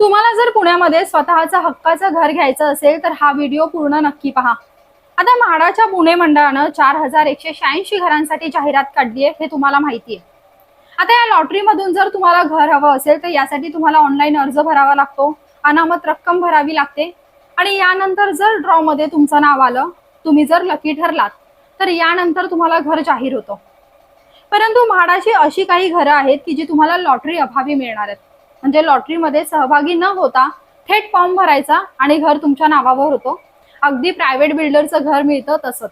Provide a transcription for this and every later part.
तुम्हाला जर पुण्यामध्ये स्वतःचं हक्काचं घर घ्यायचं असेल तर हा व्हिडिओ पूर्ण नक्की पहा. आता म्हाडाच्या पुणे मंडळानं चार हजार एकशे शहाऐंशी घरांसाठी जाहिरात काढली आहे हे तुम्हाला माहिती आहे. आता या लॉटरीमधून जर तुम्हाला घर हवं असेल तर यासाठी तुम्हाला ऑनलाईन अर्ज भरावा लागतो. अनामत रक्कम भरावी लागते. आणि यानंतर जर ड्रॉ मध्ये तुमचं नाव आलं तुम्ही जर लकी ठरलात तर यानंतर तुम्हाला घर जाहीर होतं. परंतु म्हाडाची अशी काही घरं आहेत की जी तुम्हाला लॉटरी अभावी मिळणार आहेत. म्हणजे लॉटरीमध्ये सहभागी न होता थेट फॉर्म भरायचा आणि घर तुमच्या नावावर होतो. अगदी प्रायव्हेट बिल्डरचं घर मिळतं तसंच.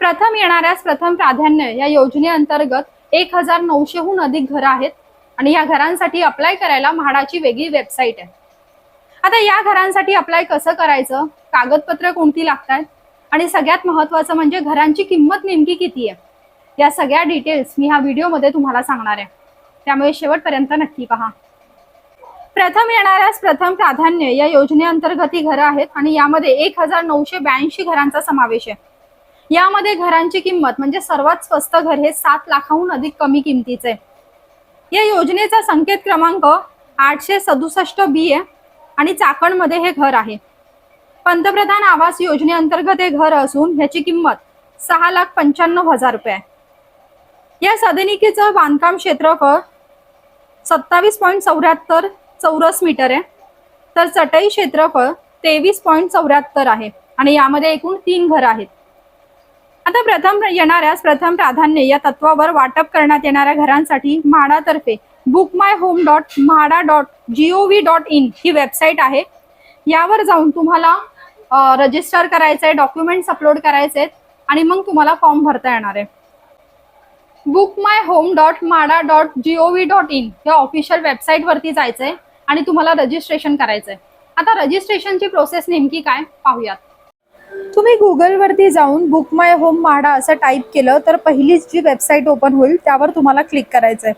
प्रथम येणाऱ्यास प्रथम प्राधान्य या योजनेअंतर्गत एक हजार नऊशेहून अधिक घरं आहेत आणि या घरांसाठी अप्लाय करायला म्हाडाची वेगळी वेबसाईट आहे. आता या घरांसाठी अप्लाय कसं करायचं? कागदपत्र कोणती लागतात आणि सगळ्यात महत्वाचं म्हणजे घरांची किंमत नेमकी किती आहे? या सगळ्या डिटेल्स मी ह्या व्हिडिओमध्ये तुम्हाला सांगणार आहे. त्यामुळे शेवटपर्यंत नक्की पहा. प्रथम येणाऱ्यास प्रथम प्राधान्य या योजनेअंतर्गत ही घरं आहेत आणि यामध्ये एक हजार नऊशे ब्याऐंशी घरांचा समावेश आहे. यामध्ये घरांची किंमत म्हणजे सर्वात स्वस्त घर हे सात लाखाहून अधिक कमी किमतीचे आहे. या योजनेचा संकेत क्रमांक आठशे सदुसष्ट बी आहे आणि चाकणमध्ये हे घर आहे. पंतप्रधान आवास योजनेअंतर्गत हे घर असून ह्याची किंमत सहा लाख पंच्याण्णव हजार रुपये आहे. या सदनिकेचं बांधकाम क्षेत्रफळ सत्तावीस पॉईंट चौऱ्याहत्तर चौरस मीटर आहे. तर चटई क्षेत्रफळ तेवीस पॉईंट चौऱ्याहत्तर आहे आणि यामध्ये एकूण तीन घर आहेत. आता प्रथम येणाऱ्यास प्रथम प्राधान्य या तत्वावर वाटप करण्यात येणाऱ्या घरांसाठी म्हाडातर्फे book my home dot MHADA dot gov dot in he website आहे. यावर जाऊन तुम्हाला रजिस्टर करायचं आहे डॉक्युमेंट्स अपलोड करायचे आहेत आणि मग तुम्हाला फॉर्म भरता येणार आहे. Book my home dot MHADA dot gov dot in या ऑफिशियल वेबसाईटवरती जायचं आहे आणि तुम्हाला रजिस्ट्रेशन करायचं आहे आता रजिस्ट्रेशनची प्रोसेस नेमकी काय? पाहूयात. तुम्ही गुगलवरती जाऊन बुक माय होम म्हाडा असं टाईप केलं तर पहिलीच जी वेबसाईट ओपन होईल त्यावर तुम्हाला क्लिक करायचं आहे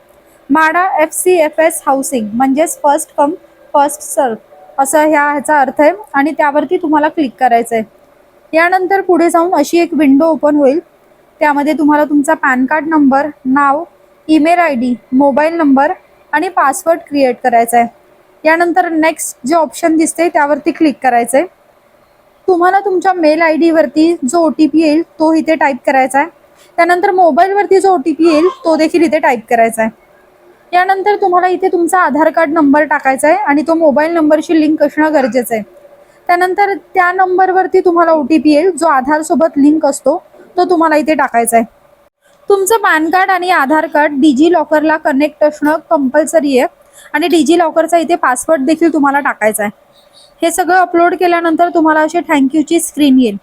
MHADA F C F S housing म्हणजेच फर्स्ट कम फर्स्ट सर्व असं ह्या ह्याचा अर्थ आहे आणि त्यावरती तुम्हाला क्लिक करायचं आहे यानंतर पुढे जाऊन अशी एक विंडो ओपन होईल. त्यामध्ये तुम्हाला तुमचा PAN card number now email I D mobile number आणि पासवर्ड क्रिएट करायचा आहे. यानंतर नेक्स्ट जे ऑप्शन दिसते त्यावरती क्लिक करायचं आहे तुम्हाला तुमच्या मेल आय डीवरती जो ओ टी पी येईल तो इथे टाईप करायचा आहे. त्यानंतर मोबाईलवरती जो ओ टी पी येईल तो देखील इथे टाईप करायचा आहे. यानंतर तुम्हाला इथे तुमचा आधार कार्ड नंबर टाकायचा आहे आणि तो मोबाईल नंबरशी लिंक असणं गरजेचं आहे. त्यानंतर त्या नंबरवरती तुम्हाला ओ टी पी येईल जो आधारसोबत लिंक असतो. तो तुम्हाला इथे टाकायचा आहे तुमचं पॅन कार्ड आणि आधार कार्ड डिजी लॉकरला कनेक्ट असणं कंपल्सरी आहे. आणि डिजी लॉकरचा इथे पासवर्ड देखील तुम्हाला टाकायचा आहे हे सगळं अपलोड केल्यानंतर तुम्हाला अशी थँक्यूची स्क्रीन येईल.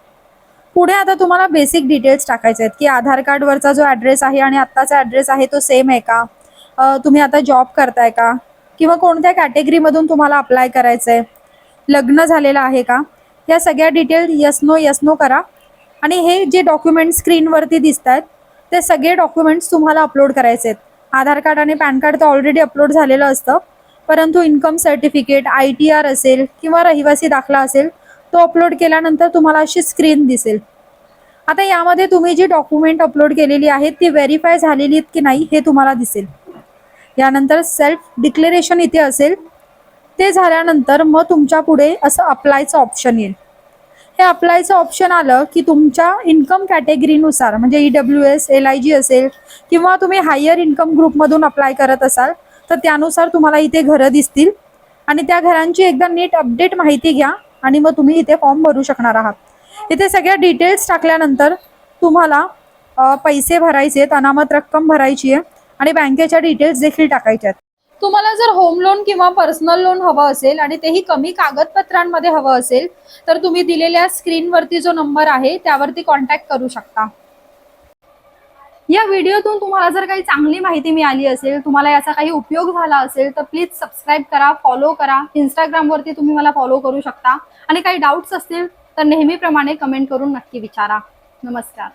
पुढे आता तुम्हाला बेसिक डिटेल्स टाकायचे आहेत की आधार कार्डवरचा जो ॲड्रेस आहे आणि आत्ताचा ॲड्रेस आहे तो सेम आहे का? तुम्ही आता जॉब करताय का? किंवा कोणत्या कॅटेगरीमधून तुम्हाला अप्लाय करायचं आहे लग्न झालेलं आहे का? या सगळ्या detail yes no yes no करा. आणि हे जे डॉक्युमेंट स्क्रीनवरती दिसत आहेत ते सगळे डॉक्युमेंट्स तुम्हाला अपलोड करायचे आहेत. आधार कार्ड आणि पॅन कार्ड तर ऑलरेडी अपलोड झालेलं असतं परंतु income certificate I T R असेल किंवा रहिवासी दाखला असेल तो अपलोड केल्यानंतर तुम्हाला अशी स्क्रीन दिसेल. आता यामध्ये तुम्ही जी डॉक्युमेंट अपलोड केलेली आहेत ती व्हेरीफाय झालेली आहेत की नाही हे तुम्हाला दिसेल. यानंतर सेल्फ डिक्लेरेशन इथे असेल. ते झाल्यानंतर मग तुमच्यापुढे असं अप्लायचं ऑप्शन येईल. हे अप्लायचं ऑप्शन आलं की तुमच्या इन्कम कॅटेगरीनुसार म्हणजे E W S L I G असेल किंवा तुम्ही हायर इन्कम ग्रुपमधून अप्लाय करत असाल तर त्यानुसार तुम्हाला इथे घरं दिसतील. आणि त्या घरांची एकदा नीट अपडेट माहिती घ्या आणि मग तुम्ही इथे फॉर्म भरू शकणार आहात. इथे सगळ्या डिटेल्स टाकल्यानंतर तुम्हाला पैसे भरायचे आहेत अनामत रक्कम भरायची आहे आणि बँकेच्या डिटेल्स देखील टाकायच्या आहेत. तुम्हाला जर होम लोन किंवा पर्सनल लोन हवं असेल आणि तेही कमी कागदपत्रांमध्ये हवं असेल तर तुम्ही दिलेल्या स्क्रीनवरती जो नंबर आहे त्यावरती कॉन्टॅक्ट करू शकता. या व्हिडिओतून तुम्हाला जर काही चांगली माहिती मिळाली असेल तुम्हाला याचा काही उपयोग झाला असेल तर प्लीज सबस्क्राईब करा फॉलो करा. इंस्टाग्रामवरती तुम्ही मला फॉलो करू शकता. आणि काही डाऊट्स असतील तर नेहमीप्रमाणे कमेंट करून नक्की विचारा. नमस्कार.